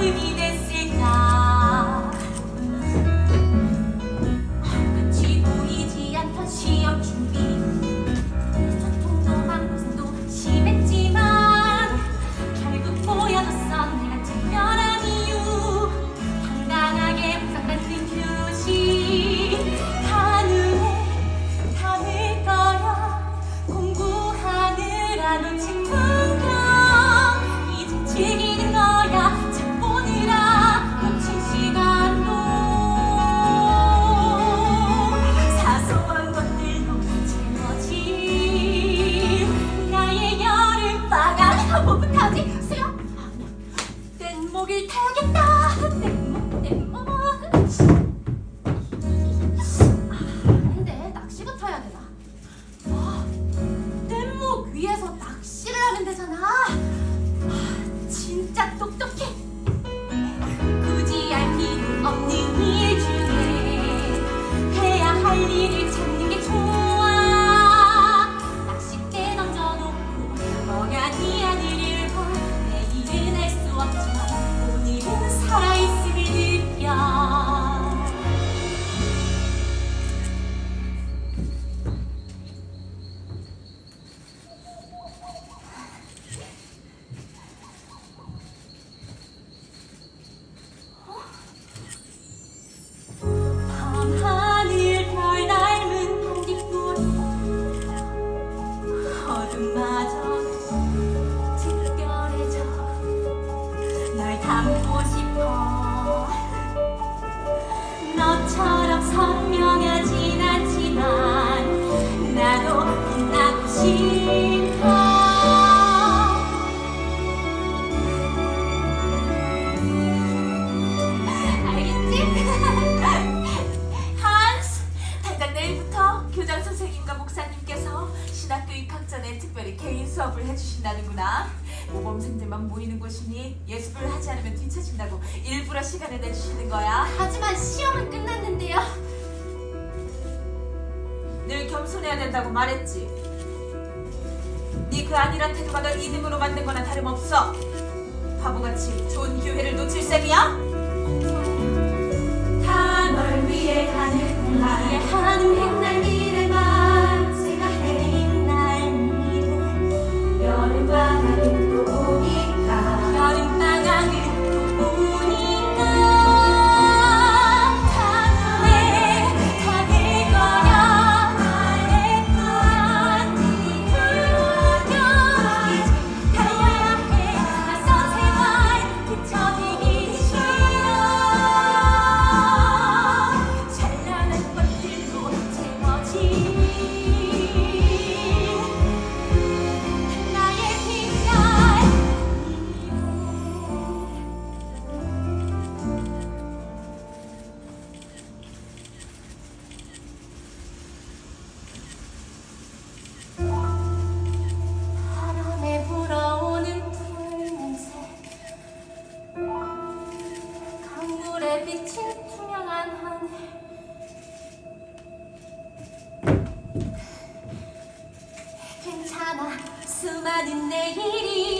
여름이 됐을까? 음, 음, 음. 이 보이지 않던 시험 준비. Theo 특별히 개인 수업을 해주신다는구나. 모범생들만 모이는 곳이니 예습을 하지 않으면 뒤처진다고 일부러 시간을 내주시는 거야. 하지만 시험은 끝났는데요. 늘 겸손해야 된다고 말했지. 네그 안일한 태도가 널 이등으로 만든 거나 다름없어. 바보같이 좋은 기회를 놓칠 셈이야? 비친 투명한 하늘 괜찮아. 수많은 내일이